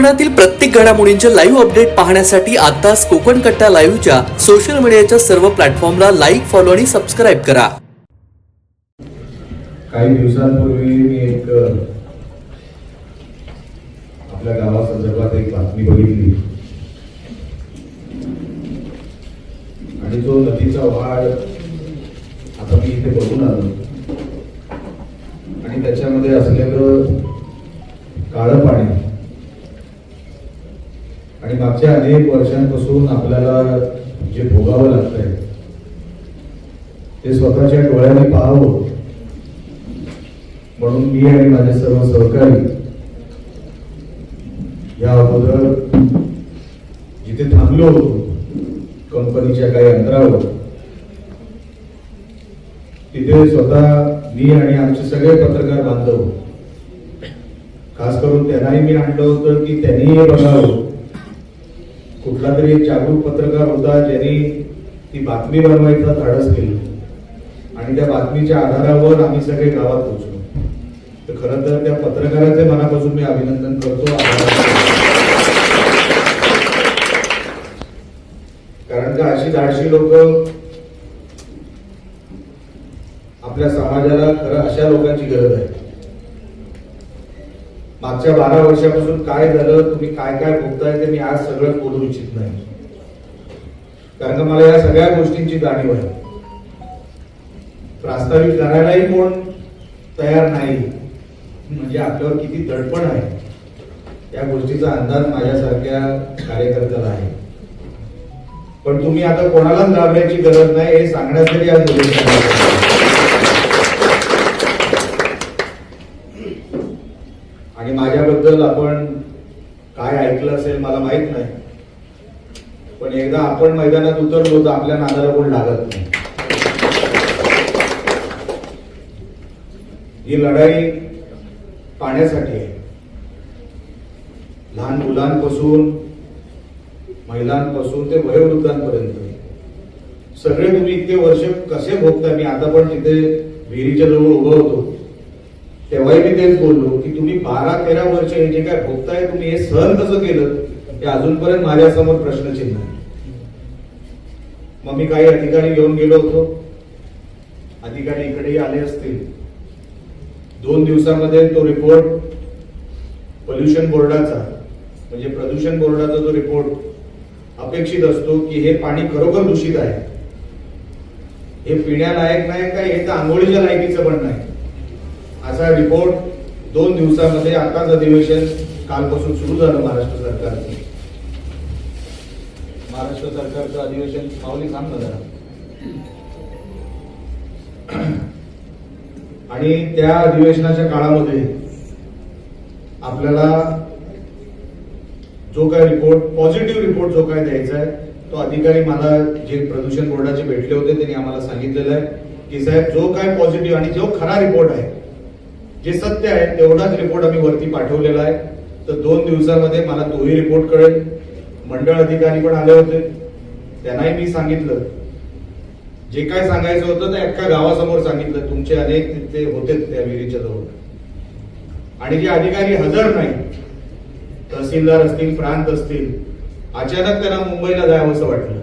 कोकणातील प्रत्येक घडामोडींचे लाईव्ह अपडेट पाहण्यासाठी आताच कोकण कट्टा लाईव्हच्या सोशल मीडियाच्या सर्व प्लॅटफॉर्मला लाईक फॉलो आणि सबस्क्राईब करा. काही दिवसांपूर्वी मी एक आपल्या गावासंदर्भात एक बातमी बघितली. आणि तो नदीचा वाढ आता मी इथे बघून आलो. आणि त्याच्यामध्ये असलेलं काळं पाणी आणि मागच्या अनेक वर्षांपासून आपल्याला जे भोगावं लागतंय ते स्वतःच्या डोळ्याने पाहावं. म्हणून मी आणि माझे सर्व सहकारी या अगोदर जिथे थांबलो होतो कंपनीच्या काही अंतरावर तिथे स्वतः मी आणि आमचे सगळे पत्रकार बांधव खास करून त्यांनाही मी आणलं होतं की त्यांनीही बघावं. कुठला तरी एक जागरूक पत्रकार होता ज्यांनी ती बातमी बनवायचा धाडस केलं. आणि त्या बातमीच्या आधारावर आम्ही सगळे गावात पोहोचलो. तर खरं तर त्या पत्रकाराचे मनापासून मी अभिनंदन करतो कारण का अशी धाडशी लोक आपल्या समाजाला खरं अशा लोकांची गरज आहे. मागच्या बारा वर्षापासून काय झालं तुम्ही काय काय भोगताय ते मी आज सगळं बोलू इच्छित नाही. कारण का मला या सगळ्या गोष्टींची जाणीव आहे. प्रास्ताविक करायलाही कोण तयार नाही म्हणजे आपल्यावर किती दडपण आहे. या गोष्टीचा अंदाज माझ्यासारख्या कार्यकर्त्याला आहे. पण तुम्ही आता कोणालाच लाभण्याची गरज नाही हे सांगण्यासाठी आज बोलत आहे. आणि माझ्याबद्दल आपण काय ऐकलं असेल मला माहीत नाही. पण एकदा आपण मैदानात उतरलो तर आपल्या नादाला कोण लागत नाही. ही लढाई पाण्यासाठी आहे. लहान मुलांपासून महिलांपासून ते वयोवृद्धांपर्यंत. सगळे तुम्ही इतके वर्ष कसे भोगता? मी आता पण तिथे विहिरीच्या जवळ उभं होतो. तेव्हाही मी तेच बोललो. तुम्ही बारा तेरा वर्ष हे जे काय भोगताय तुम्ही हे सहन कसं केलं हे अजूनपर्यंत माझ्यासमोर प्रश्नचिन्ह आहे. मग मी काही अधिकारी घेऊन गेलो होतो. अधिकारी इकडेही आले असतील. दोन दिवसामध्ये तो रिपोर्ट पोल्युशन बोर्डाचा म्हणजे प्रदूषण बोर्डाचा जो रिपोर्ट अपेक्षित असतो की हे पाणी खरोखर दूषित आहे. हे पिण्यालायक नाही का हे तर आंघोळीच्या लायकीचं पण नाही. असा रिपोर्ट दोन दिवसामध्ये आताच अधिवेशन कालपासून सुरू झालं महाराष्ट्र सरकारचं. महाराष्ट्र सरकारचं अधिवेशन सांग ना जरा. आणि त्या अधिवेशनाच्या काळामध्ये आपल्याला जो काय रिपोर्ट पॉझिटिव्ह रिपोर्ट जो काय द्यायचा आहे तो अधिकारी मला जे प्रदूषण बोर्डाचे भेटले होते त्यांनी आम्हाला सांगितलेलं आहे. की साहेब जो काय पॉझिटिव्ह आणि जो खरा रिपोर्ट आहे जे सत्य आहे तेवढाच रिपोर्ट आम्ही वरती पाठवलेला आहे. तर दोन दिवसामध्ये मला तोही रिपोर्ट कळेल. मंडळ अधिकारी पण आले होते. त्यांनाही मी सांगितलं. जे काय सांगायचं होतं ते अख्ख्या गावासमोर सांगितलं. तुमचे अनेक तिथे होते त्या विहिरीच्या जवळ. आणि जे अधिकारी हजर नाही तहसीलदार असतील प्रांत असतील अचानक त्यांना मुंबईला जावं असं वाटलं.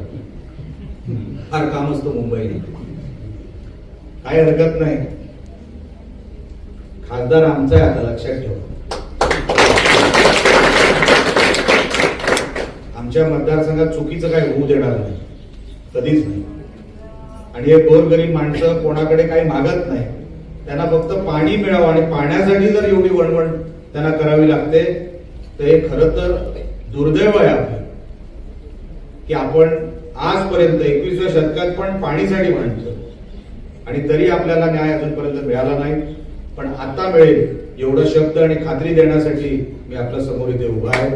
फार काम असतं मुंबईला. काही हरकत नाही. खासदार आमचा आहे आता लक्षात ठेवा. आमच्या मतदारसंघात चुकीचं काय होऊ देणार नाही. कधीच नाही. आणि हे गोरगरीब माणसं कोणाकडे काही मागत नाही. त्यांना फक्त पाणी मिळावं आणि पाण्यासाठी जर एवढी वणवण त्यांना करावी लागते तर हे खरं तर दुर्दैव आहे आपलं. की आपण आजपर्यंत एकवीसव्या शतकात पण पाणीसाठी म्हणतो. आणि तरी आपल्याला न्याय अजूनपर्यंत मिळाला नाही. पण आता मिळेल एवढं शब्द आणि खात्री देण्यासाठी मी आपल्यासमोर इथे उभा आहे.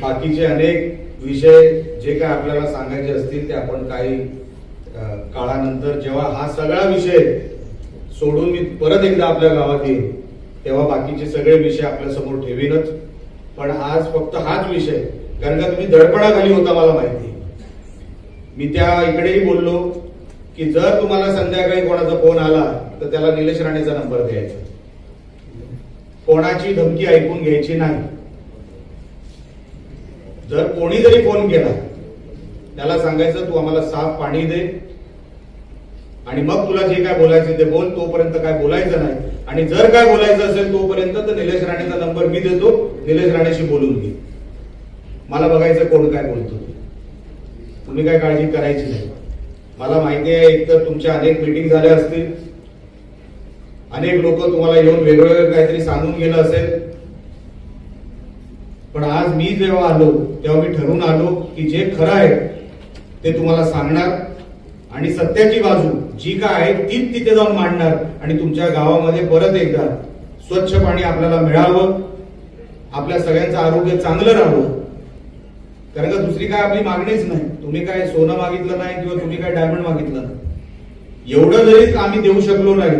बाकीचे अनेक विषय जे काय आपल्याला सांगायचे असतील ते आपण काही काळानंतर जेव्हा हा सगळा विषय सोडून मी परत एकदा आपल्या गावात येईल तेव्हा बाकीचे सगळे विषय आपल्यासमोर ठेवीनच. पण आज फक्त हाच विषय कारण का तुम्ही दडपणाखाली होता मला माहिती. मी त्या इकडेही बोललो की जर तुम्हाला संध्याकाळी कोणाचा फोन आला तर त्याला निलेश राणेचा नंबर द्यायचा. कोणाची धमकी ऐकून घ्यायची नाही. जर कोणी जरी फोन केला त्याला सांगायचं तू आम्हाला साफ पाणी दे आणि मग तुला जे काय बोलायचं ते बोल तोपर्यंत काय बोलायचं नाही. आणि जर काय बोलायचं असेल तोपर्यंत तर निलेश राणेचा नंबर मी देतो निलेश राणेशी बोलून घे. मला बघायचं कोण काय बोलतो. तुम्ही काय काळजी करायची नाही. मला माहिती आहे एक तर तुमच्या अनेक मीटिंग झाल्या असतील. अनेक लोक तुम्हाला येऊन वेगवेगळं काहीतरी सांगून गेलं असेल. पण आज मी जेव्हा आलो तेव्हा मी ठरवून आलो की जे खरं आहे ते तुम्हाला सांगणार. आणि सत्याची बाजू जी काय आहे तीच तिथे जाऊन मांडणार. आणि तुमच्या गावामध्ये परत एकदा स्वच्छ पाणी आपल्याला मिळावं. आपल्या सगळ्यांचं आरोग्य चांगलं राहावं. कारण का दुसरी काय आपली मागणीच नाही. तुम्ही काय सोनं मागितलं नाही किंवा तुम्ही काय डायमंड मागितलं नाही. एवढं जरी आम्ही देऊ शकलो नाही.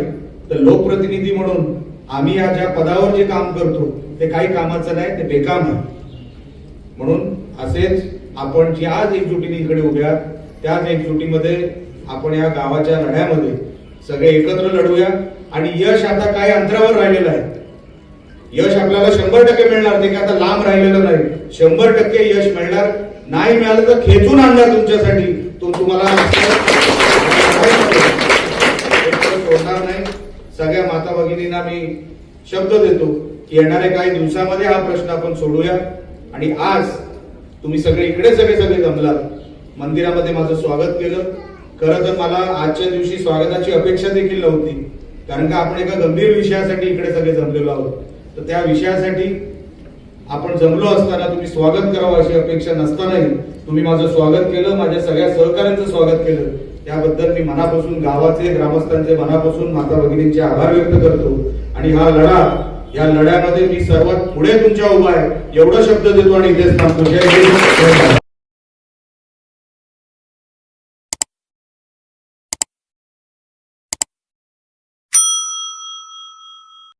तर लोकप्रतिनिधी म्हणून आम्ही या ज्या पदावर जे काम करतो ते काही कामाचं नाही ते बेकाम आहे. म्हणून असेच आपण जी आज एकजुटीने इकडे उभ्या त्याच एकजुटीमध्ये आपण या गावाच्या लढ्यामध्ये सगळे एकत्र लढूया. आणि यश आता काही अंतरावर राहिलेलं आहे. यश आपल्याला शंभर टक्के मिळणार ते काय आता लांब राहिलेलं नाही. शंभर टक्के यश मिळणार नाही मिळालं तर खेचून आणणार तुमच्यासाठी. तो तुम्हाला सोडणार नाही. सगळ्या माता भगिनींना मी शब्द देतो की येणाऱ्या काही दिवसामध्ये हा प्रश्न आपण सोडूया. आणि आज तुम्ही सगळे इकडे सगळे सगळे जमलात. मंदिरामध्ये माझं स्वागत केलं. खरं तर मला आजच्या दिवशी स्वागताची अपेक्षा देखील नव्हती. कारण का आपण एका गंभीर विषयासाठी इकडे सगळे जमलेलो आहोत. तर त्या विषयासाठी आपण जमलो असताना तुम्ही स्वागत करावं अशी अपेक्षा नसतानाही तुम्ही माझं स्वागत केलं माझ्या सगळ्या सहकाऱ्यांचं स्वागत केलं. त्याबद्दल मी मनापासून गावाचे ग्रामस्थांचे मनापासून माता भगिनींचे आभार व्यक्त करतो. आणि हा लढा या लढ्यामध्ये मी सर्वात पुढे तुमच्या उभा आहे एवढा शब्द देतो आणि इथेच थांबतो.